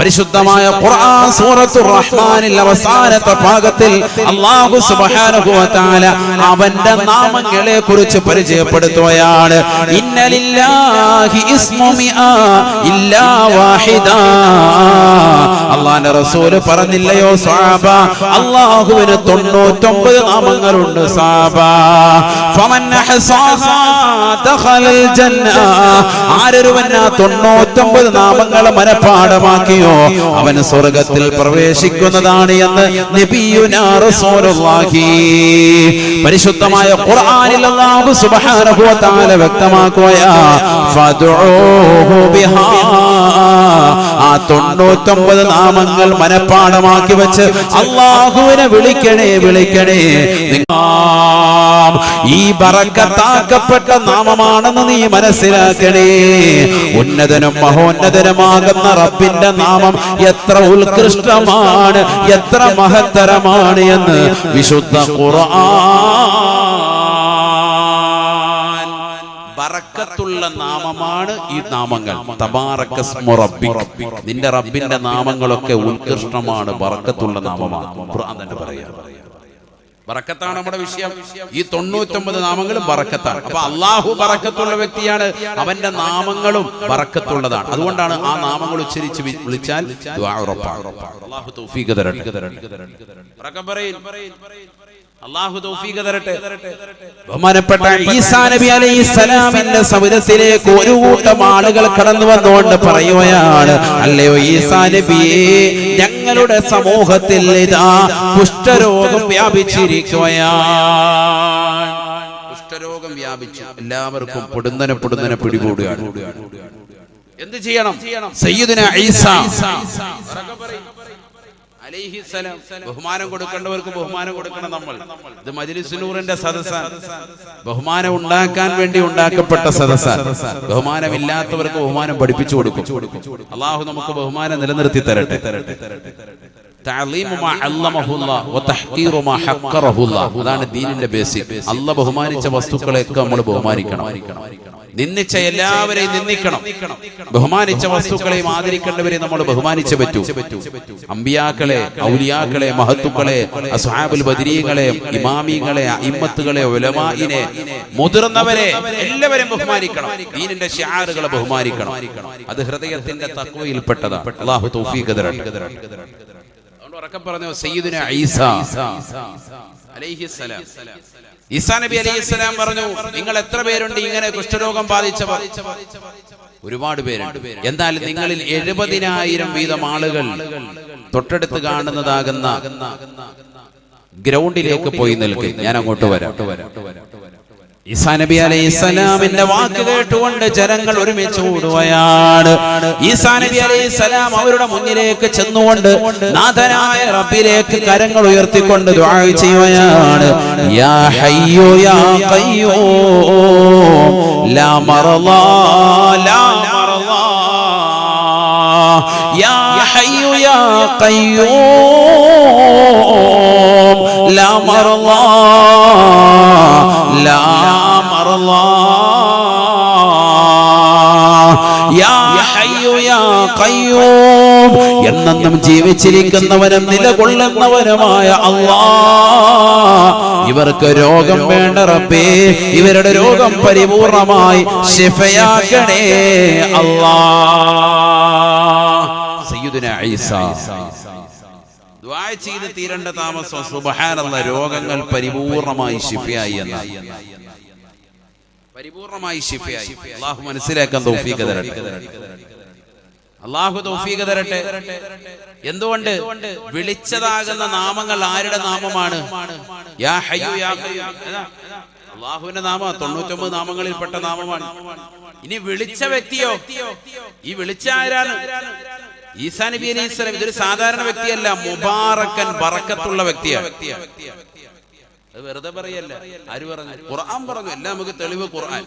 പരിശുദ്ധമായ ഖുർആൻ സൂറത്തുർ റഹ്മാനിൽ അവസാനത്തെ ഭാഗത്തിൽ അല്ലാഹു സുബ്ഹാനഹു വ തആല അവന്റെ നാമങ്ങളെ കുറിച്ച് പരിചയപ്പെടുത്തുകയാണ്. ഇന്നലില്ലാഹി ഇസ്മു മിആ ഇല്ലാ വാഹിദ. അള്ളാന്റെ റസൂൽ പറഞ്ഞില്ലയോ സാബ? അള്ളാഹുവിന് തൊണ്ണൂറ്റൊമ്പത് നാമങ്ങളുണ്ട് സാബ. ഫമൻ ദഖലൽ ജന്ന. ആരൊരുവൻ തൊണ്ണൂറ്റൊമ്പത് നാമങ്ങൾ മനഃപ്പാടമാക്കിയോ അവന് സ്വർഗത്തിൽ പ്രവേശിക്കുന്നതാണ് എന്ന് പരിശുദ്ധമായ ഖുർആനിൽ അല്ലാഹു സുബ്ഹാനഹു വ തആല വ്യക്തമാക്കുകയാ ഫദ്ഉഹു ബിഹാ ആ തൊണ്ണൂറ്റൊമ്പത് നാമങ്ങൾ മനഃപ്പാടമാക്കി വെച്ച് അള്ളാഹുവിനെ വിളിക്കണേ വിളിക്കണേ. ഈ ബറക്കത്താക്കപ്പെട്ട നാമമാണെന്ന് നീ മനസ്സിലാക്കണേ ഉന്നതനും മഹോന്നതനുമാകുന്ന റബ്ബിന്റെ നാമം എത്ര ഉത്കൃഷ്ടമാണ് എത്ര മഹത്തരമാണ് എന്ന് വിശുദ്ധ ഖുർആൻ നാമമാണ് ഈ നാമങ്ങൾ. നിന്റെ റബ്ബിന്റെ നാമങ്ങളൊക്കെ ഉത്കൃഷ്ടമാണ് ബറക്കത്തുള്ള നാമമാണ്. ഖുർആൻ തന്നെ പറയാ. ബറക്കത്താണ് നമ്മുടെ വിഷയം. ഈ തൊണ്ണൂറ്റൊമ്പത് നാമങ്ങളും ബറക്കത്താണ്. അപ്പൊ അള്ളാഹു ബറക്കത്തുള്ള വ്യക്തിയാണ്. അവന്റെ നാമങ്ങളും ബറക്കത്തുള്ളതാണ്. അതുകൊണ്ടാണ് ആ നാമങ്ങൾ ഉച്ചരിച്ച് വിളിച്ചാൽ ഉറപ്പാണ്. അള്ളാഹു തൗഫീഖ് തരട്ടെ. അള്ളാഹു തൗഫീഖ് തരട്ടെ. ബഹുമാനപ്പെട്ട ഈസാ നബി അലൈഹി സ്വലാമിന്റെ സമുദ്രത്തിലേക്ക് ഒരു കൂട്ടം ആളുകൾ കടന്നു വന്നുകൊണ്ട് പറയുകയാണ് അല്ലയോ ഈസാ നബിയെ ഞങ്ങളുടെ സമൂഹത്തിൽ ഇതാ കുഷ്ഠരോഗം വ്യാപിച്ചിരിക്കുകയാണ്. കുഷ്ഠരോഗം വ്യാപിച്ചു. എല്ലാവർക്കും പൊടുന്നനെ പൊടുന്നനെ പിടികൂടുകയാണ്. എന്ത് ചെയ്യണം? സയ്യിദുന ഈസ. ബഹുമാനം കൊടുക്കേണ്ടവർക്ക് ബഹുമാനം കൊടുക്കണം നമ്മൾ. ഇത് മജ്ലിസുനൂറിന്റെ സദസ്സ. ബഹുമാനം ഉണ്ടാക്കാൻ വേണ്ടി ഉണ്ടാക്കപ്പെട്ട സദസ്സ. ബഹുമാനമില്ലാത്തവർക്ക് ബഹുമാനം പഠിപ്പിച്ചു കൊടുക്കും. അള്ളാഹു നമുക്ക് ബഹുമാനം നിലനിർത്തി തരട്ടെ. തരട്ടെ. തരട്ടെ അതാണ് ദീനിന്റെ ബേസിക്. അല്ല ബഹുമാനിച്ച വസ്തുക്കളെയൊക്കെ നമ്മൾ ബഹുമാനിക്കണം. നിന്ദിച്ച എല്ലാവരെയും നിന്ദിക്കണം ബഹുമാനിച്ച വസ്തുക്കളെയും ആദരിക്കേണ്ടവരെ നമ്മൾ ബഹുമാനിച്ച പറ്റൂ. അമ്പിയാക്കളെ ഔലിയാക്കളെ മഹത്തുക്കളെ അസ്ഹാബുൽ ബദരീങ്ങളെ ഇമാമിങ്ങളെ ഇമ്മത്തുകളെ ഉലമായിനെ മുതിർന്നവരെ എല്ലാവരെയും ബഹുമാനിക്കണം. ദീനിന്റെ ഷിയാറുകളെ ബഹുമാനിക്കണം. അത് ഹൃദയത്തിന്റെ തക്വയിൽപ്പെട്ടതാണ്. അള്ളാഹു തൗഫീഖ് ഉറക്കെ പറഞ്ഞു സയ്യിദുന ഈസ. അലൈഹിസ്സലാം. ഈസാ നബി അലൈഹിസ്സലാം പറഞ്ഞു നിങ്ങൾ എത്ര പേരുണ്ട് ഇങ്ങനെ കുഷ്ഠരോഗം ബാധിച്ചവർ? ഒരുപാട് പേരുണ്ട്. എന്നാൽ നിങ്ങളിൽ എഴുപതിനായിരം വീതം ആളുകൾ തൊട്ടടുത്ത് കാണുന്നതാകുന്ന ഗ്രൗണ്ടിലേക്ക് പോയി നിൽക്കും. ഞാൻ അങ്ങോട്ട് വരാം. ഈസാ നബി അലൈഹി സ്വലാമിന്റെ വാക്ക് കേട്ടുകൊണ്ട് ജനങ്ങൾ ഒരുമിച്ച് കൂടുകയാണ് ഈസാ നബി അലൈഹി സ്വലാം അവരുടെ മുന്നിലേക്ക് ചെന്നുകൊണ്ട് നാഥനായ റബ്ബിലേക്ക് കരങ്ങൾ ഉയർത്തിക്കൊണ്ട് ദുആ ചെയ്യുകയാണ്. യാ ഹയ്യോ യാ ഖയ്യൂം. ലാ മറളാ ലാ മറളാ യാ ഹയ്യോ യാ ഖയ്യൂം. ലാ മറളാ لا എന്നെന്നും ജീവിച്ചിരിക്കുന്നവനും നിലകൊള്ളുന്നവനുമായ അള്ളാ ഇവർക്ക് രോഗം വേണ്ട റബ്ബേ. ഇവരുടെ രോഗം പരിപൂർണമായി ശിഫയാക്കണേ. അള്ളാ ചെയ്ത് തീരേണ്ട താമസം സുബഹാനുള്ള രോഗങ്ങൾ പരിപൂർണമായി ശിഫയായി എന്നായി പരിപൂർണമായി ശിഫയായി. അള്ളാഹു മനസ്സിലാക്കാൻ തൗഫീഖ് തരട്ടെ. അള്ളാഹു തൗഫീഖ് തരട്ടെ. എന്തുകൊണ്ട് വിളിച്ചതാകുന്ന നാമങ്ങൾ ആരുടെ നാമമാണ്? യാ ഹയ്യു യാ? അള്ളാഹുവിന്റെ നാമ തൊണ്ണൂറ്റൊമ്പത് നാമങ്ങളിൽ പെട്ട നാമമാണ്. ഇനി വിളിച്ച വ്യക്തിയോ? ഈ വിളിച്ച ആരാണ്? ഈസാ നബി അലൈഹി ഇതൊരു സാധാരണ വ്യക്തിയല്ല മുബാറക്കൻ ബറക്കത്തുള്ള വ്യക്തിയാണ്. അത് വെറുതെ പറയല്ല ആര് പറഞ്ഞു ഖുർആൻ പറഞ്ഞു എല്ലാം നമുക്ക് തെളിവ് ഖുർആൻ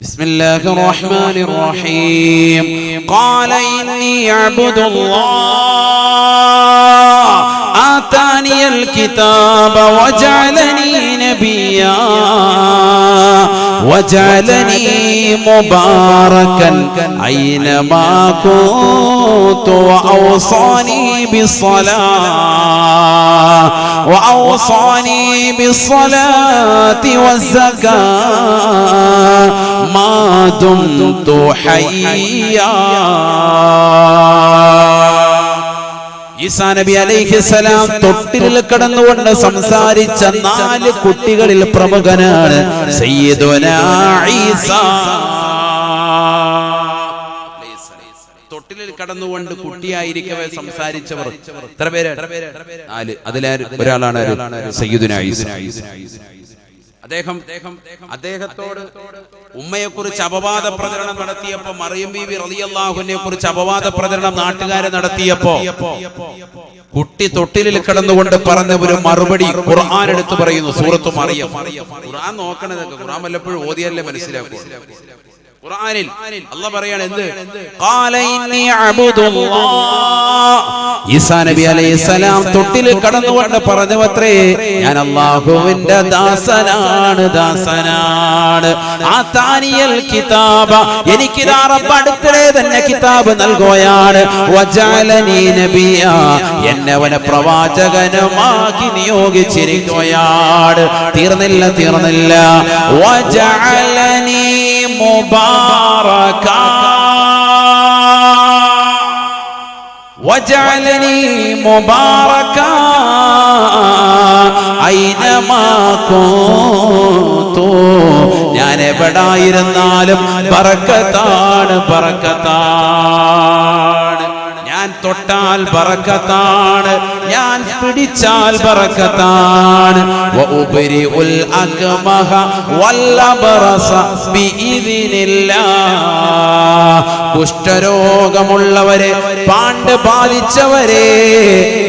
بسم الله الرحمن الرحيم قال إني عبد الله آتاني الكتاب وجعلني نبيا وجعلني مباركا أينما كنت وأوصاني بالصلاة وأوصاني بالصلاة والزكاة ما دمت حيا. ഈസാ നബി അലൈഹിസലാം തൊട്ടിലിൽ കടന്നുകൊണ്ട് സംസാരിച്ച നാല് കുട്ടികളിൽ പ്രമുഖനാണ് തൊട്ടിലിൽ കടന്നുകൊണ്ട് കുട്ടിയായിരിക്കവേ സംസാരിച്ചവർ. എത്ര പേര്? നാല്. അതിലെ ഒരാളാണ്? സയ്യിദുന ഈസാ. അദ്ദേഹം അദ്ദേഹത്തോട് ഉമ്മയെ കുറിച്ച് അപവാദ പ്രചരണം നടത്തിയപ്പോ മറിയം ബീവി റളിയല്ലാഹുവിനെ കുറിച്ച് അപവാദ പ്രചരണം നാട്ടുകാരെ നടത്തിയപ്പോ കുട്ടി തൊട്ടിലിൽ കിടന്നുകൊണ്ട് പറഞ്ഞ ഒരു മറുപടി ഖുർആൻ എടുത്തു പറയുന്നു സൂറത്ത് മറിയം. ഖുർആൻ നോക്കണതൊക്കെ ഖുർആൻ വല്ലപ്പോഴും ഓതിയല്ലേ മനസ്സിലാക്കൂ. ഖുർആനിൽ അല്ല പറയാണ് എന്ത്? ഖാല ഇന്നി അബ്ദുല്ലാഹ്. ഈസാ നബി അലൈഹിസ്സലാം തൊട്ടിൽ കടന്നുകൊണ്ട് പറഞ്ഞവത്രേ ഞാൻ അല്ലാഹുവിന്റെ ദാസനാണ് ദാസനാണ്. ആ താനിയൽ കിതാബ എനിക്ക് ദാ റബ്ബ് അടുത്തിടെ തന്നെ കിതാബ് നൽകുകയാണ്. വജാലനി നബിയ എന്നെ അവനെ പ്രവാചകനുമാക്കി നിയോഗിച്ചിരിക്കുകയാണ്. തീർന്നില്ല തീർന്നില്ല. വജഅലനി മുബാറക وجعلني مباركا أينما كنت ഞാൻ എവിടായിരുന്നാലും പറക്കത്താണ് പറക്കത്താണ് ഞാൻ തൊട്ടാൽ ബറക്കത്താണ് ഞാൻ പിടിച്ചാൽ ബറക്കത്താണ്. വഉബരിഉൽ കുഷ്ഠരോഗമുള്ളവരെ പാണ്ട് ബാധിച്ചവരെ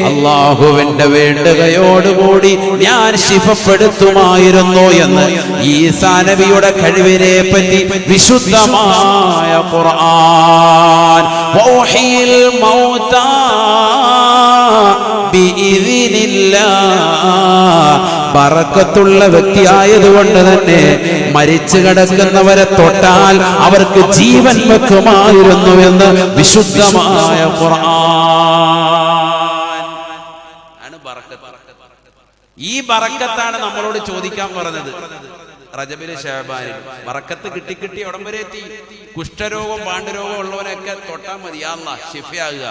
അള്ളാഹുവിന്റെ വേണ്ടുകയോടുകൂടി ഞാൻ ശിഫപ്പെടുത്തുമായിരുന്നു എന്ന് ഈ സാനവിയുടെ കഴിവിനെ പറ്റി വിശുദ്ധമായ ഖുർആൻ. മൗതാ. ബറക്കത്തുള്ള വ്യക്തിയായതുകൊണ്ട് തന്നെ മരിച്ചു കിടക്കുന്നവരെ തൊട്ടാൽ അവർക്ക് ജീവൻ വെക്കുമായിരുന്നു എന്ന് വിശുദ്ധമായ ഈ ബറക്കത്താണ് നമ്മളോട് ചോദിക്കാൻ പറഞ്ഞത്. റജബിലെ ഷഹബാനിൽ വറക്കത്ത് കിട്ടി കിട്ടി ഉടം വരെ എത്തി. കുഷ്ഠരോഗം പാണ്ഡുരോഗം ഉള്ളവനൊക്കെ തൊട്ടാൽ മതി. മതിയാല്ല ഷിഫയാകുക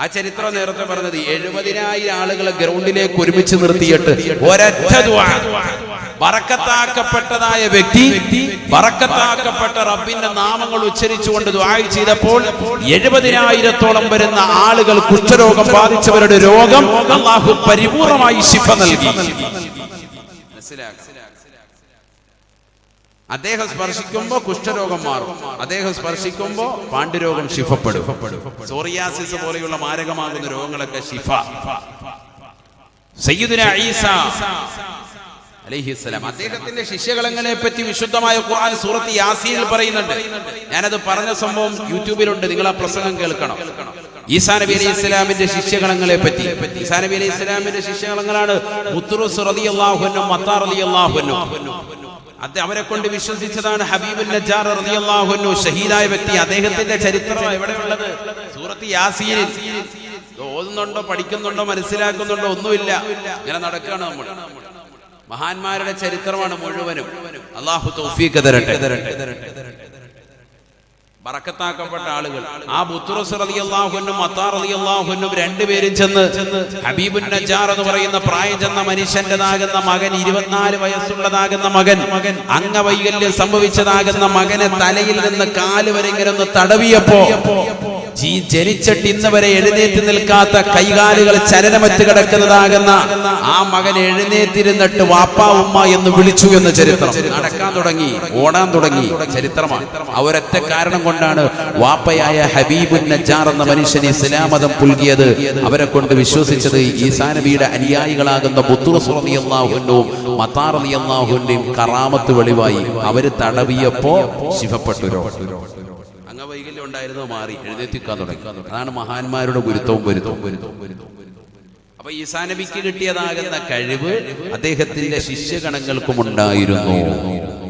ആ ചരിത്രം നേരത്തെ പറഞ്ഞത് എഴുപതിനായിരം ആളുകളെ ഗ്രൗണ്ടിലേക്ക് ഒരുമിച്ച് നിർത്തിയിട്ട് ഒരൊറ്റ ദുആ. ബറക്കത്താക്കപ്പെട്ടതായ വ്യക്തി വറക്കത്താക്കപ്പെട്ട റബ്ബിന്റെ നാമങ്ങൾ ഉച്ചരിച്ചുകൊണ്ട് ദ്വായി ചെയ്തപ്പോൾ എഴുപതിനായിരത്തോളം വരുന്ന ആളുകൾ കുഷ്ഠരോഗം ബാധിച്ചവരുടെ രോഗം അള്ളാഹു പരിപൂർണമായി ശിഫ നൽകി. മനസ്സിലാക്കാം അദ്ദേഹം സ്പർശിക്കുമ്പോ കുഷ്ഠരോഗം മാറും. അദ്ദേഹം സ്പർശിക്കുമ്പോ പാണ്ഡുരോഗം ശിഫപ്പെടും. സോറിയാസിസ് പോലെയുള്ള മാരകമാകുന്ന രോഗങ്ങളൊക്കെ ശിഫ. അദ്ദേഹത്തിന്റെ ശിഷ്യകളങ്ങളെ പറ്റി വിശുദ്ധമായ ഖുർആൻ സൂറത്ത് യാസീനിൽ പറയുന്നുണ്ട്. ഞാനത് പറഞ്ഞ സംഭവം യൂട്യൂബിലുണ്ട്. നിങ്ങൾ ആ പ്രസംഗം കേൾക്കണം. ഈസാ നബി അലൈഹി ഇസ്ലാമിന്റെ ശിഷ്യഗണങ്ങളെ പറ്റി ഈസാ നബി അലൈഹി ഇസ്ലാമിന്റെ ശിഷ്യഗണങ്ങളാണ് മുത്തുറുസ് റളിയല്ലാഹുവിനും മത്താർ റളിയല്ലാഹുവിനും അത് അവരെ കൊണ്ട് വിശ്വസിച്ചതാണ് ഹബീബുൽ നജാർ റളിയല്ലാഹു ഷഹീദായ വ്യക്തി. അദ്ദേഹത്തിന്റെ ചരിത്രം എവിടെയുള്ളത്? സൂറത്ത് ഇത് ഓതുന്നുണ്ടോ പഠിക്കുന്നുണ്ടോ മനസ്സിലാക്കുന്നുണ്ടോ ഒന്നുമില്ല. ഇങ്ങനെ നടക്കുകയാണ് നമ്മൾ. മഹാന്മാരുടെ ചരിത്രമാണ് മുഴുവനും. അള്ളാഹു തൗഫീഖ് തരട്ടെ. ബറക്കത്താക്കപ്പെട്ട ആളുകൾ. ആ ബുത്തുറസ് റളിയല്ലാഹുവിനും മത്താർ റളിയല്ലാഹുവിനും രണ്ടുപേരും ചെന്ന് ഹബീബുൻ നജാർ എന്ന് പറയുന്ന പ്രായം ചെന്ന മനുഷ്യന്റേതാകുന്ന മകൻ ഇരുപത്തിനാല് വയസ്സുള്ളതാകുന്ന മകൻ അംഗവൈകല്യം സംഭവിച്ചതാകുന്ന മകനെ തലയിൽ നിന്ന് കാൽ വരെ ഇങ്ങനെ ഒന്ന് തടവിയപ്പോ ജീ ജനിച്ചിട്ട് ഇന്ന് വരെ എഴുന്നേറ്റ് നിൽക്കാത്ത കൈകാലുകൾ ചലനമറ്റ് കിടക്കുന്നതാകുന്ന ആ മകൻ എഴുന്നേറ്റിരുന്നിട്ട് വാപ്പാ ഉമ്മ എന്ന് വിളിച്ചു എന്ന ചരിത്രം. നടക്കാൻ തുടങ്ങി ഓടാൻ തുടങ്ങി ചരിത്രമാണ്. അവരൊറ്റ കാരണം കൊണ്ടാണ് വാപ്പയായ ഹബീബുൻ നജാർ എന്ന മനുഷ്യൻ ഇസ്ലാം മതം പുൽകിയത്. അവരെ കൊണ്ട് വിശ്വസിച്ചത് ഈ സാനബിയുടെ അനുയായികളാകുന്ന ബുത്തുറസുറിയാഹുവിനും മത്താറിയാഹുവിന്റെയും കറാമത്ത് വെളിവായി. അവർ തടവിയപ്പോ ശിവപ്പെട്ടു ഉണ്ടായിരുന്നത് മാറി? എഴുന്നേറ്റിക്കാൻ തുടങ്ങി. അതാണ് മഹാന്മാരുടെ ഗുരുത്വവും ഗുരുത്വവും ഗുരുത്വവും അപ്പൊ ഈസാ നബിക്ക് കിട്ടിയതാകുന്ന കഴിവ് അദ്ദേഹത്തിന്റെ ശിഷ്യഗണങ്ങൾക്കും ഉണ്ടായിരുന്നു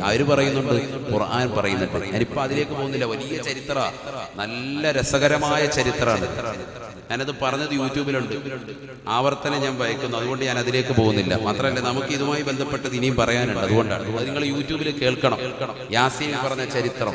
അവർ പറയുന്നുണ്ട്? ഖുർആൻ പറയുന്നുണ്ട്. ഞാനിപ്പോ അതിലേക്ക് പോകുന്നില്ല. വലിയ ചരിത്ര നല്ല രസകരമായ ചരിത്രമാണ്. ഞാനത് പറഞ്ഞത് യൂട്യൂബിലുണ്ട്. ആവർത്തനം ഞാൻ ഭയക്കുന്നു അതുകൊണ്ട് ഞാൻ അതിലേക്ക് പോകുന്നില്ല. മാത്രമല്ല നമുക്ക് ഇതുമായി ബന്ധപ്പെട്ടത് ഇനിയും പറയാനുണ്ട്. അതുകൊണ്ടാണ്. നിങ്ങൾ യൂട്യൂബിൽ കേൾക്കണം. യാസീൻ പറഞ്ഞ ചരിത്രം.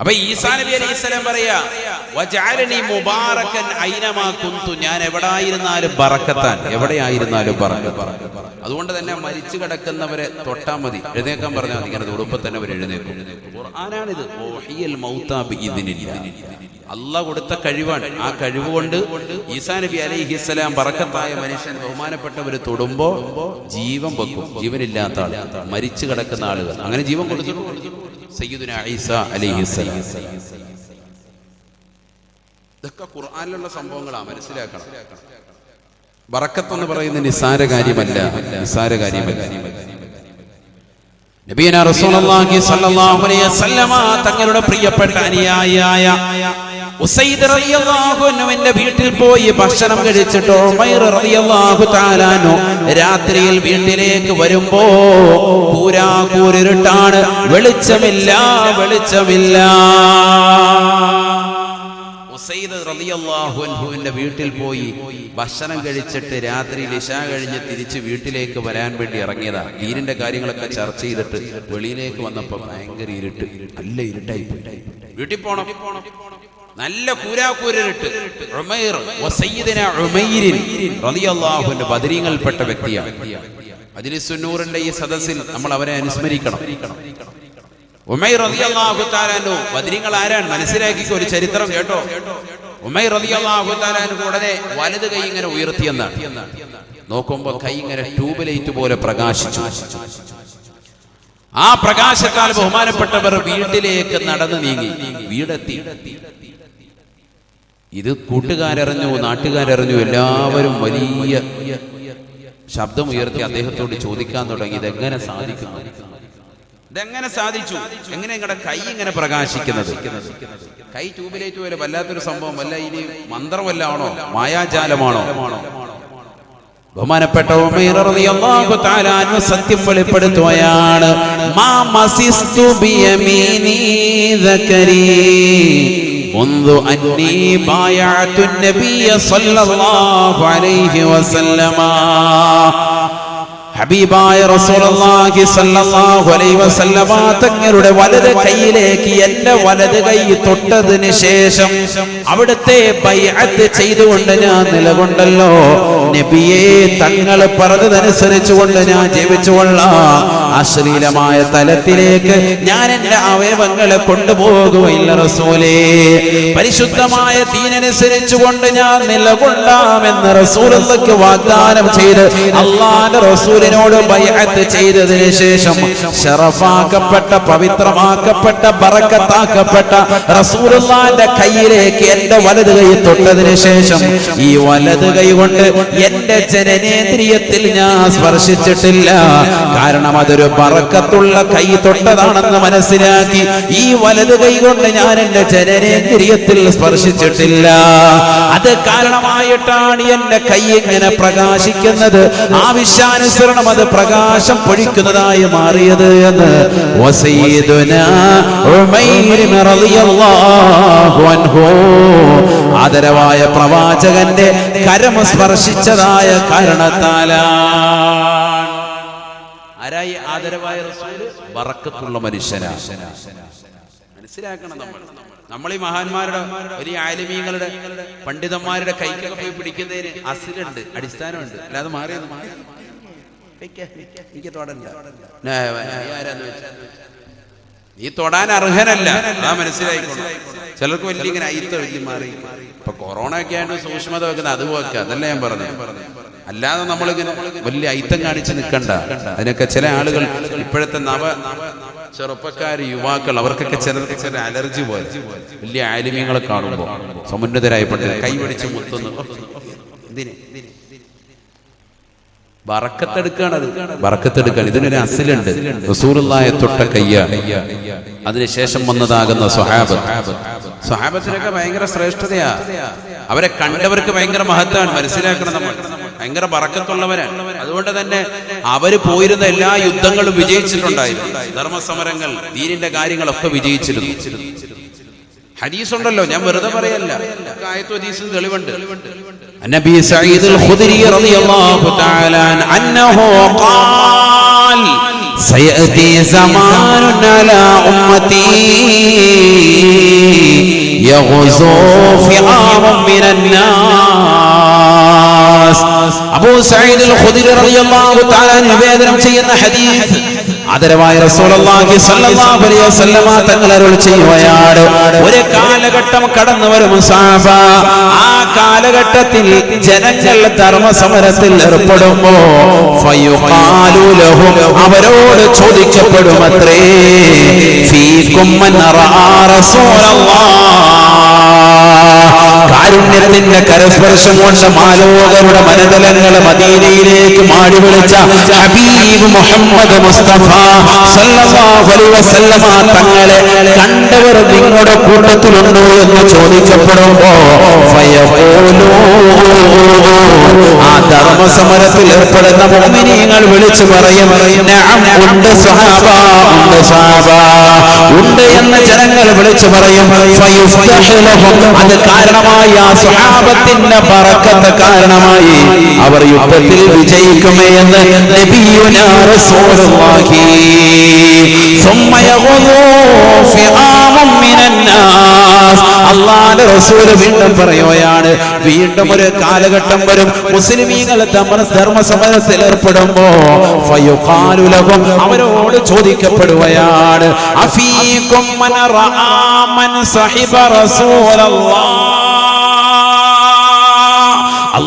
അപ്പൊ ഈസാ നബി അലൈഹി സ്വലം പറയാ മുബാറക്കൻ മുബാറകൻ ഐനമാ കുന്തു. ഞാൻ എവിടായിരുന്നാലും പറക്കത്താൻ എവിടെയായിരുന്നാലും ബറക്കത്ത് അതുകൊണ്ട് തന്നെ മരിച്ചു കിടക്കുന്നവരെ തൊട്ടാ മതി. എഴുന്നേക്കാൻ പറഞ്ഞാൽ ഇങ്ങനെ തൊടുമ്പോ തന്നെ അവർ എഴുന്നേക്കും അള്ളാഹ് കൊടുത്ത കഴിവാണ്. ആ കഴിവ് കൊണ്ട് ഈസാ നബി അലൈഹിസ്സലാം പറക്കത്തായ മനുഷ്യൻ ബഹുമാനപ്പെട്ടവർ തൊടുമ്പോ ജീവൻ വെക്കും. ജീവനില്ലാത്ത ആൾ മരിച്ചു കിടക്കുന്ന ആളുകൾ. അങ്ങനെ ജീവൻ കൊടുത്തിട്ടുണ്ട്. സയ്യിദുന ഈസ അലൈഹിസ്സലാം ഇതൊക്കെ ഖുർആനിലുള്ള സംഭവങ്ങളാ മനസ്സിലാക്കണം. ബറക്കത്ത് എന്ന് പറയുന്ന നിസ്സാര കാര്യമല്ല നിസ്സാര കാര്യമല്ല. നബീന റസൂലുള്ളാഹി സ്വല്ലല്ലാഹു അലൈഹി വസല്ലമ തങ്ങളുടെ പ്രിയപ്പെട്ട അനുയായിയായ വീട്ടിൽ പോയി ഭക്ഷണം കഴിച്ചിട്ട് റളിയല്ലാഹു രാത്രിയിൽ വീട്ടിലേക്ക് വരുമ്പോ പൂരാകൂരിട്ടാണ് വെളിച്ചമില്ല വെളിച്ചമില്ല. വീട്ടിൽ പോയി ഭക്ഷണം കഴിച്ചിട്ട് രാത്രി ലിശ കഴിഞ്ഞ് തിരിച്ച് വീട്ടിലേക്ക് വരാൻ വേണ്ടി ഇറങ്ങിയതാ. ഈരിന്റെ കാര്യങ്ങളൊക്കെ ചർച്ച ചെയ്തിട്ട് വെളിയിലേക്ക് വന്നപ്പോ ഭയങ്കര ഇരുട്ട് നല്ല ഇരുട്ടായി. വീട്ടിൽ പോണം. നല്ല അൻഹു ബദരീങ്ങളിൽപ്പെട്ട വ്യക്തിയാണ്. അജ്ലിസുന്നൂറിന്റെ ഈ സദസ്സിൽ നമ്മൾ അവരെ അനുസ്മരിക്കണം. ഉമൈർ അൻഹു ബദരീങ്ങൾ ആരാണ്? മനസ്സിലാക്കിക്ക് ഒരു ചരിത്രം കേട്ടോ. ഉമൈർ അൻഹു ഉടനെ വലത് കൈ ഇങ്ങനെ ഉയർത്തിയെന്നാണ്. നോക്കുമ്പോ കൈ ഇങ്ങനെ ട്യൂബ് ലൈറ്റ് പോലെ പ്രകാശിച്ചു. ആ പ്രകാശത്താൽ ബഹുമാനപ്പെട്ടവർ വീട്ടിലേക്ക് നടന്നു നീങ്ങി. വീടെത്തി. ഇത് കൂട്ടുകാരറിഞ്ഞു നാട്ടുകാരറിഞ്ഞു എല്ലാവരും വലിയ ശബ്ദം ഉയർത്തി അദ്ദേഹത്തോട് ചോദിക്കാൻ തുടങ്ങി. ഇതെങ്ങനെ സാധിക്കുന്നു? ഇതെങ്ങനെ സാധിച്ചു? എങ്ങനെ നിങ്ങളുടെ കൈ ഇങ്ങനെ പ്രകാശിക്കുന്നത്? കൈ ട്യൂബിലേറ്റ് പോലെ വല്ലാത്തൊരു സംഭവം. അല്ല ഇനി മന്ത്രമല്ലാണോ മായാജാലമാണോ? ബഹുമാനപ്പെട്ട സത്യം വെളിപ്പെടുത്തുകയാണ് മാ മസിസ്തു منذ أني بايعت النبي صلى الله عليه وسلم ഹബീബായ റസൂലുള്ളാഹി സ്വല്ലല്ലാഹു അലൈഹി വസല്ലമ തങ്ങളുടെ വലത് കൈയിലേക്ക് എന്റെ വലത് കൈ തൊട്ടതിന് ശേഷം അവിടുത്തെ ബൈഅത്ത് ചെയ്തുകൊണ്ട് ഞാൻ നിലകൊണ്ടല്ലോ നബിയെ തങ്ങൾ പറഞ്ഞതനുസരിച്ചുകൊണ്ട് ഞാൻ ജീവിച്ചുകൊള്ളാം അശ്ലീലമായ തലത്തിലേക്ക് ഞാൻ എന്റെ അവയവങ്ങളെ കൊണ്ടുപോകുകയില്ല റസൂലേ. പരിശുദ്ധമായ തീനനുസരിച്ചുകൊണ്ട് ഞാൻ നിലകൊള്ളാമെന്ന് റസൂലുള്ളാഹിക്ക് വാഗ്ദാനം ചെയ്ത് അള്ളാന്റെ റസൂലിനോട് ബൈഅത്ത് ചെയ്തതിന് ശേഷം ഷറഫാക്കപ്പെട്ട പവിത്രമാക്കപ്പെട്ട ബറക്കത്താക്കപ്പെട്ട റസൂലുള്ളാന്റെ കയ്യിലേക്ക് എന്റെ വലത് കൈ തൊട്ടതിന് ശേഷം ഈ വലത് കൈ കൊണ്ട് എന്റെ ജനനേന്ദ്രിയത്തിൽ ഞാൻ സ്പർശിച്ചിട്ടില്ല. കാരണം അതൊരു പറക്കത്തുള്ള കൈ തൊട്ടതാണെന്ന് മനസ്സിലാക്കി ഈ വലത് കൈ കൊണ്ട് ഞാൻ എന്റെ ജനനേന്ദ്രിയത്തിൽ സ്പർശിച്ചിട്ടില്ല. അത് കാരണമായിട്ടാണ് എന്റെ കൈ ഇങ്ങനെ പ്രകാശിക്കുന്നത്. ആവശ്യാനുസരണം അത് പ്രകാശം പൊഴിക്കുന്നതായി മാറിയത് എന്ന് ആദരവായ പ്രവാചകന്റെ കരം സ്പർശിച്ചതായ കാരണത്താലാണ് ആരായി ആദരവായ റസൂൽ? ബറക്കത്തുള്ള മനുഷ്യനാണ് മനസ്സിലാക്കണം നമ്മൾ നമ്മൾ ഈ മഹാന്മാരുടെ വലിയ ആലിമീങ്ങളുടെ പണ്ഡിതന്മാരുടെ കൈക്കൊക്കെ പോയി പിടിക്കുന്നതിന് അസിലുണ്ട് അടിസ്ഥാനമുണ്ട്. അല്ലാതെ മാറിയത് മാറി. എനിക്ക് നീ തൊടാൻ അർഹനല്ല. അതാ മനസ്സിലായിക്കോളൂ. ചിലർക്ക് വലിയ ഇങ്ങനെ അയിത്ത വലിയ മാറി. ഇപ്പൊ കൊറോണ ഒക്കെ ആയിട്ട് സൂക്ഷ്മത വെക്കുന്നത് അത് വെക്കുക അതല്ല ഞാൻ പറഞ്ഞു അല്ലാതെ നമ്മളിങ്ങനെ വലിയ ഐത്തം കാണിച്ച് നിൽക്കണ്ട അതിനൊക്കെ ചില ആളുകൾ ഇപ്പോഴത്തെ നവ ചെറുപ്പക്കാർ യുവാക്കൾ അവർക്കൊക്കെ ചിലർക്ക് ചില അലർജി പോലെ. വലിയ ആലിമ്യങ്ങളെ കാണുമ്പോൾ സമുന്നതരായ പണ്ട് കൈപിടിച്ച് മുത്തുന്നു. എന്തിന്? ബറക്കത്തെടുക്കാണത് ബറക്കത്തെടുക്കാണ് ഇതിനൊരു അസിലുണ്ട്. റസൂറുള്ളായ തൊട്ട കയ്യാണ് അതിനുശേഷം വന്നതാകുന്ന സ്വഹാബത്ത്. സ്വഹാബത്തിനൊക്കെ ഭയങ്കര ശ്രേഷ്ഠതയാ. അവരെ കണ്ടവർക്ക് ഭയങ്കര മഹത്വമാണ്. മനസ്സിലാക്കണം നമ്മൾ. ഭയങ്കര പറക്കത്തുള്ളവരാണ് അതുകൊണ്ട് തന്നെ അവർ പോയിരുന്ന എല്ലാ യുദ്ധങ്ങളും വിജയിച്ചിട്ടുണ്ടായിരുന്നു. ധർമ്മസമരങ്ങൾ ദീനിന്റെ കാര്യങ്ങളൊക്കെ വിജയിച്ചിരുന്നു. ഹദീസ് ഉണ്ടല്ലോ ഞാൻ വെറുതെ പറയല്ല. ആയത്തു ഹദീസിൽ തെളിവുണ്ട്. നബി സഈദ് ഖുദരി റളിയല്ലാഹു തആല അന്നഹു ഖാൽ സയഅതി സമാനുൻ അലാ ഉമ്മതി യഗ്സൂ ഫിആറൻ മിനന്നാ അബൂ സഈദ് അൽ ഖുദരി റളിയല്ലാഹു തആല നിവേദനം ചെയ്യുന്ന ഹദീസ്. ആദരവായ റസൂലുള്ളാഹി സ്വല്ലല്ലാഹു അലൈഹി വസല്ലമ തങ്ങൾ അരുൾ ചെയ്യുകയാണ്. ഒരു കാലഘട്ടം കടന്നു വരും മുസാഫ ആ കാലഘട്ടത്തിൽ ജനങ്ങൾ ധർമ്മസമരത്തിൽ ഏർപ്പെടുമ്പോ ഫയുഖാലു ലഹും അവരോട് ചോദിക്കപ്പെടുമത്രേ ഫീകും മൻ റസൂലല്ലാഹ് കാരുണ്യത്തിന്റെ കരസ്പർശം കൊണ്ട് മാലോകരുടെ മനതലങ്ങളെ മദീനയിലേക്ക് മാടി വിളിച്ച ഹബീബ് മുഹമ്മദ് മുസ്തഫ തങ്ങളെ കണ്ടവർ നിങ്ങളുടെ കൂട്ടത്തിലുണ്ടോ എന്ന് ചോദിക്കപ്പെടുമ്പോ ആ ധർമ്മസമരത്തിൽ ഏർപ്പെടുന്ന മുഅ്മിനീങ്ങൾ വിളിച്ചു പറയും ഉണ്ട് സ്വഹാബ ഉണ്ട് സ്വഹാബ. ഉണ്ട് എന്ന് ജനങ്ങൾ വിളിച്ചു പറയും അത് അത് കാരണമായി ആ സ്വഹാബത്തിന്റെ പറക്കത്ത് കാരണമായി അവർ യുദ്ധത്തിൽ വിജയിക്കുമേ എന്ന് നബിയുനാഹി അള്ളാന്റെ റസൂൽ വീണ്ടും പറയുകയാണ് വീണ്ടും ഒരു കാലഘട്ടം വരും. മുസ്ലിമീങ്ങൾ തമ്മിൽ ധർമ്മസമരത്തിൽ ഏർപ്പെടുമ്പോ ഫയുഖാലുലകും അവരോട് ചോദിക്കപ്പെടുകയാണ് അഫീകും മന സഹിബ റസൂലല്ലാഹ്.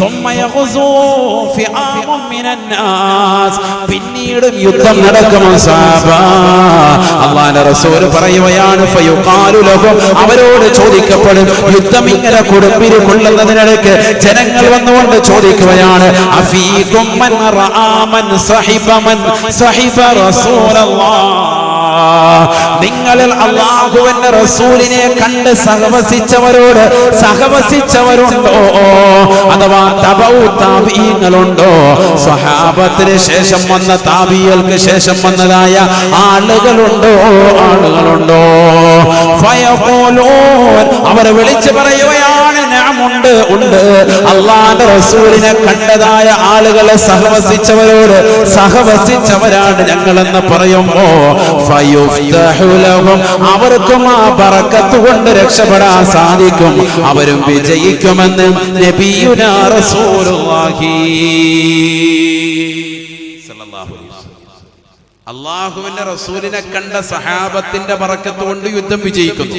ثم يغزو فئام من الناس പിന്നീടും യുദ്ധം നടക്കും സഹാബ അള്ളാഹുവിന്റെ റസൂൽ പറയുകയാണ് ഫയുഖാലു ലഹും അവരോട് ചോദിക്കപ്പെടും യുദ്ധം ഇങ്ങനെ കൊടുമ്പിരി കൊള്ളുന്നതിനിടയ്ക്ക് ജനങ്ങൾ വന്നുകൊണ്ട് ചോദിക്കുകയാണ് അഫീകും നിങ്ങളിൽ അള്ളാഹുവിന്റെ റസൂലിനെ കണ്ട് സഹവസിച്ചവരോട് സഹവസിച്ചവരുണ്ടോ? അഥവാ സ്വഹാബത്തിന് ശേഷം വന്ന താപിയൽക്ക് ശേഷം വന്നതായ ആളുകളുണ്ടോ? ആളുകളുണ്ടോ? അവരെ വിളിച്ചു പറയുകയാണ് നാമുണ്ട് ഉണ്ട്. അള്ളാന്റെ റസൂലിനെ കണ്ടതായ ആളുകളെ സഹവസിച്ചവരോട് സഹവസിച്ചവരാണ് ഞങ്ങളെന്ന് പറയുമ്പോ അവർക്കും ആ പറക്കത്ത് കൊണ്ട് രക്ഷപ്പെടാൻ സാധിക്കും. അവരും വിജയിക്കുമെന്ന് നബിയുനാ റസൂലുള്ളാഹി. അള്ളാഹുവിന്റെ റസൂലിനെ കണ്ട സഹാബത്തിന്റെ പറക്കത്ത് കൊണ്ട് യുദ്ധം വിജയിക്കുന്നു.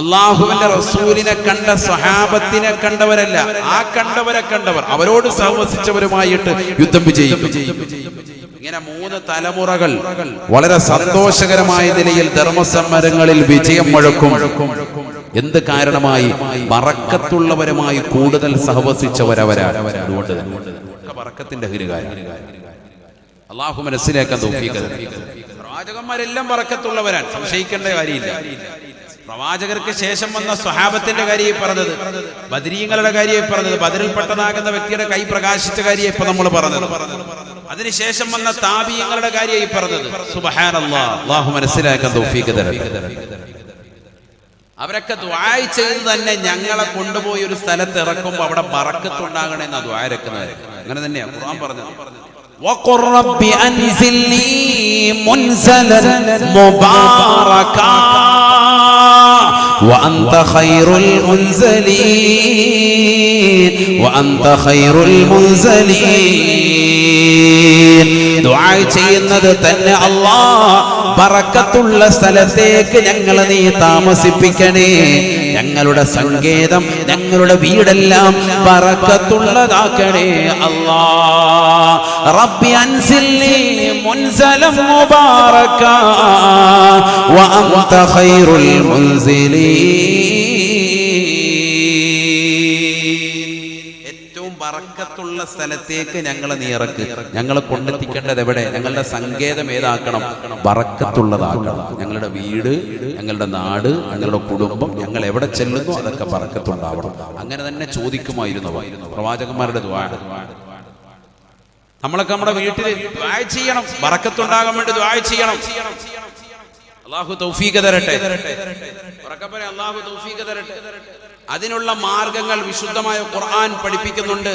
അള്ളാഹുവിന്റെ റസൂലിനെ കണ്ട സഹാബത്തിനെ കണ്ടവരല്ല ആ കണ്ടവരെ കണ്ടവർ. അവരോട് സഹവസിച്ചവരുമായിട്ട് യുദ്ധം വിജയിക്കും. ഇങ്ങനെ മൂന്ന് തലമുറകൾ വളരെ സന്തോഷകരമായ നിലയിൽ ധർമ്മസമരങ്ങളിൽ വിജയം മുഴക്കും. എന്ത് കാരണമായി? മറക്കത്തുള്ളവരുമായി കൂടുതൽ സഹവസിച്ചവരവരാണ് അതുകൊണ്ട് അള്ളാഹു മനസ്സിലാക്കാൻ തോഫീക്കത് പ്രവാചകന്മാരെല്ലാം പറക്കത്തുള്ളവരാണ് സംശയിക്കേണ്ട കാര്യമില്ല. പ്രവാചകർക്ക് ശേഷം വന്ന സ്വഹാബത്തിന്റെ കാര്യം പറഞ്ഞത് ബദരീങ്ങളുടെ കാര്യം പറഞ്ഞത് ബദറിൽപ്പെട്ടതാകുന്ന വ്യക്തിയുടെ കൈ പ്രകാശിച്ച കാര്യം ഇപ്പൊ നമ്മൾ പറഞ്ഞത് അതിനുശേഷം വന്ന താപീയങ്ങളുടെ കാര്യം പറഞ്ഞത് സുബഹാനല്ലാ അള്ളാഹു മനസ്സിലാക്കാൻ തോഫീക്ക് തരട്ടെ അവരൊക്കെ ദ്വായ് ചെയ്ത് തന്നെ ഞങ്ങളെ കൊണ്ടുപോയി ഒരു സ്ഥലത്ത് ഇറക്കുമ്പോൾ അവിടെ ബറക്കത്തുണ്ടാകണമെന്നാ ദ്വാരക്കുന്നത് അങ്ങനെ തന്നെയാ ഖുർആൻ പറഞ്ഞത് وقل رب أنزلني منزلا مباركا وأنت خير المنزلين وأنت خير المنزلين ദുആ ചെയ്യുന്നത് തന്നെ അല്ലാ ബറക്കത്തുള്ള സ്ഥലത്തേക്ക് ഞങ്ങൾ നീ താമസിപ്പിക്കണേ. ഞങ്ങളുടെ സങ്കേതം ഞങ്ങളുടെ വീടെല്ലാം പറക്കത്തുള്ളതാക്കണേ അല്ലാ. റബ്ബി മുബാറക ഖൈറുൽ ഏറ്റവും ബറക്കത്തുള്ള സ്ഥലത്തേക്ക് ഞങ്ങളെ നീ ഇറക്ക്. ഞങ്ങളെ കൊണ്ടെത്തിക്കേണ്ടത് എവിടെ? ഞങ്ങളുടെ സങ്കേതം ഏതാക്കണം? വറക്കത്തുള്ളതാക്കണം. ഞങ്ങളുടെ വീട് ഞങ്ങളുടെ നാട് ഞങ്ങളുടെ കുടുംബം ഞങ്ങൾ എവിടെ ചെല്ലുന്നു അതൊക്കെ വറക്കത്തുണ്ടാവണം. അങ്ങനെ തന്നെ ചോദിക്കുമായിരുന്നു പ്രവാചകന്മാരുടെ ദ്വാ. നമ്മളൊക്കെ നമ്മുടെ വീട്ടിൽ ദ്വാ ചെയ്യണം. ബറക്കത്തുണ്ടാകാൻ വേണ്ടി ദ്വായ ചെയ്യണം. അള്ളാഹു തൗഫീഖ് തരട്ടെ. അള്ളാഹു തൗഫീഖ് തരട്ടെ. അതിനുള്ള മാർഗങ്ങൾ വിശുദ്ധമായ ഖുർആൻ പഠിപ്പിക്കുന്നുണ്ട്.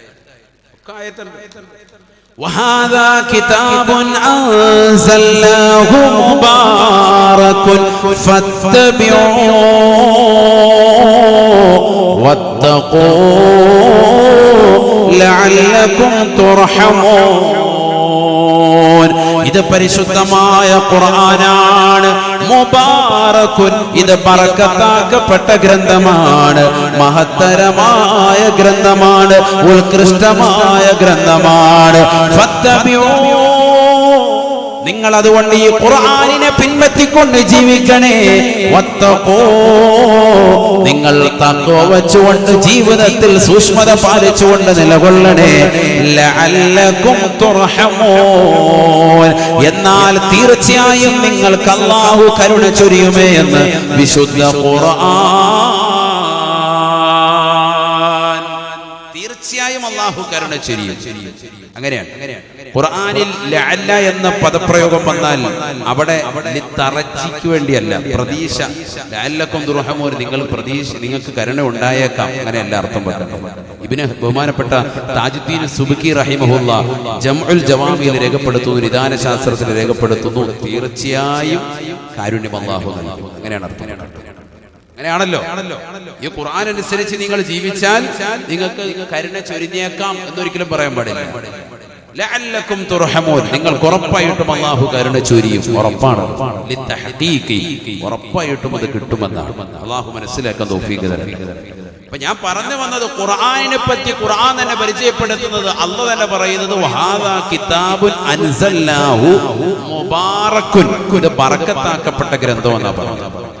وهذا كتاب أنزلناه مبارك فاتبعوه واتقوا لعلكم ترحمون ഇത് പരിശുദ്ധമായ ഖുർആനാണ് മുബാറക്കുൻ ഇത് പറക്കത്താക്കപ്പെട്ട ഗ്രന്ഥമാണ്. മഹത്തരമായ ഗ്രന്ഥമാണ്. ഉത്കൃഷ്ടമായ ഗ്രന്ഥമാണ്. നിങ്ങൾ അതുകൊണ്ട് ഈ ഖുർആനിനെ പിൻപറ്റിക്കൊണ്ട് ജീവിക്കണേ. നിങ്ങൾ തക്കോ വെച്ചുകൊണ്ട് ജീവിതത്തിൽ സൂക്ഷ്മത പാലിച്ചുകൊണ്ട് നിലകൊള്ളണേ. എന്നാൽ തീർച്ചയായും നിങ്ങൾക്ക് അല്ലാഹു കരുണ ചൊരിയുമേ എന്ന് വിശുദ്ധ തീർച്ചയായും അള്ളാഹു കരുണ ചൊരിയും. അങ്ങനെയാണ് അങ്ങനെയാണ്. ഖുർആനിൽ ലഅല്ല എന്ന പദപ്രയോഗം വന്നാൽ അവിടെ തറച്ചിക്ക് വേണ്ടിയല്ല പ്രതീക്ഷ. ലഅല്ലക്കും ദുർഹമൂർ നിങ്ങൾ പ്രതീക്ഷ നിങ്ങൾക്ക് കരുണ ഉണ്ടായേക്കാം. അങ്ങനെയല്ല അർത്ഥം പറയുന്നത് ഇബിന് ബഹുമാനപ്പെട്ട താജുദ്ദീൻ സുബുക്കി റഹിമഹുല്ല ജംഉൽ ജവാമിയിൽ രേഖപ്പെടുത്തുന്നു നിദാന ശാസ്ത്രത്തിൽ രേഖപ്പെടുത്തുന്നു. തീർച്ചയായും കാരുണ്യം അള്ളാഹു നൽകും. അങ്ങനെയാണ് അർത്ഥം അങ്ങനെയാണല്ലോ? ഈ ഖുർആൻ അനുസരിച്ച് നിങ്ങൾ ജീവിച്ചാൽ നിങ്ങൾക്ക് കരുണ ചൊരിഞ്ഞേക്കാം എന്നൊരിക്കലും പറയാൻ പാടില്ല. നിങ്ങൾക്ക് ഉറപ്പായിട്ടും അള്ളാഹു കരുണ ചൊരിയും. ഉറപ്പാണ്. ഉറപ്പായിട്ടും അത് കിട്ടുമെന്നാണ്. അള്ളാഹു മനസ്സിലാക്കാൻ തരണം അപ്പൊ ഞാൻ പറഞ്ഞു വന്നത് ഖുർആനിനെ പറ്റി ഖുർആൻ തന്നെ പരിചയപ്പെടുത്തുന്നത് അല്ല തന്നെ പറയുന്നത് കിതാബുൻ അൻസല്ലാഹു മുബാറക്കുൻ. ഇത് ബറക്കത്താക്കപ്പെട്ട ഗ്രന്ഥം എന്നാ പറയുന്നത്.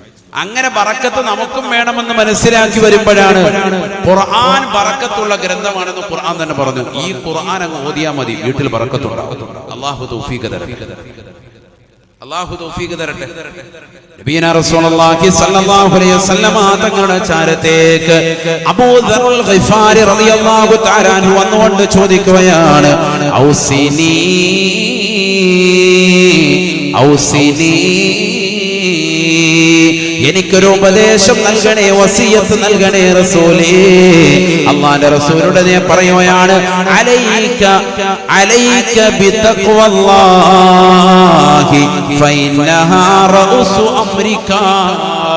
അങ്ങനെ ബറക്കത്ത് നമുക്കും വേണമെന്ന് മനസ്സിലാക്കി വരുമ്പോഴാണ് ഖുർആൻ ബറക്കത്തുള്ള ഗ്രന്ഥമാണെന്ന് ഖുർആൻ തന്നെ പറഞ്ഞു. ഈ ഖുർആൻ അങ്ങ് ഓതിയാ മതി. വീട്ടിൽ തൗഫീഖ് തരട്ടെ. തൗഫീഖ് തരട്ടെ. റസൂലുള്ളാഹി സ്വല്ലല്ലാഹു അലൈഹി വസല്ലമ തങ്ങളുടെ ചാരത്തേക്ക് അബൂദറുൽ ഗിഫാരി റളിയല്ലാഹു തആല വന്നുകൊണ്ട് ചോദിക്കുകയാണ് ഔസിനി ഔസിനി എനിക്കൊരു ഉപദേശം നൽകണേ വസിയത്ത് നൽകണേ റസൂലേ. അള്ളാന്റെ റസൂലുടെ ഞാൻ പറയുകയാണ് അലൈക അലൈക ബിതഖ്വല്ലാഹി ഫൈനഹാ റഉസു അംരിക.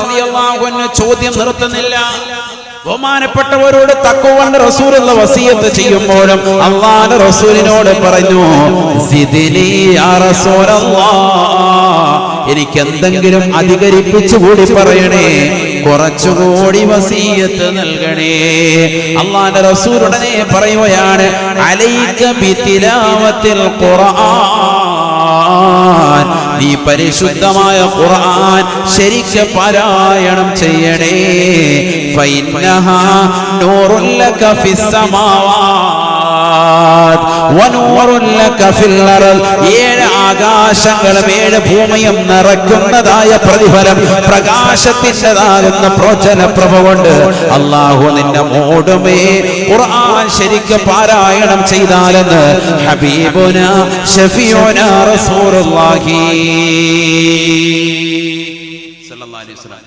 റളിയല്ലാഹു അൻഹു ചോദ്യം നിർത്തുന്നില്ല. ബഹുമാനപ്പെട്ടവരോട് തക്കുവണ്ട് റസൂലുള്ള വസീയത്ത് ചെയ്യുമ്പോഴും അള്ളാഹ് റസൂലിനോട് പറഞ്ഞു എനിക്ക് എന്തെങ്കിലും അധികരിപ്പിച്ചു കൂടി പറയണേ കുറച്ചുകൂടി വസീയത്ത് നൽകണേ. അള്ളാന്റെ റസൂൽ ഉടനെ പറയുകയാണ് അലൈക ബിതിലാവത്തിൽ ഖുർആൻ. നീ പരിശുദ്ധമായ ഖുർആൻ ശരിക്ക് പാരായണം ചെയ്യണേ. ഫൈന്നഹ നൂറുൽ ലക ഫിസ് സമാവാത് വനൂറുൻ ലക ഫിൽ അർദ്. ഏഴ് ആകാശങ്ങളും ഏഴ് ഭൂമിയും നിറയ്ക്കുന്നതായ പ്രതിഫലം പ്രകാശത്തിന്റെതാകുന്ന പ്രോചന പ്രഭ അള്ളാഹു നിന്റെ മോടുമേ. ഖുർആൻ ശരിക്ക് പാരായണം ചെയ്താലെന്ന് ഹബീബുന ഷഫിയോന റസൂലുള്ളാഹി. സല്ലല്ലാഹു അലൈഹി വസല്ലം.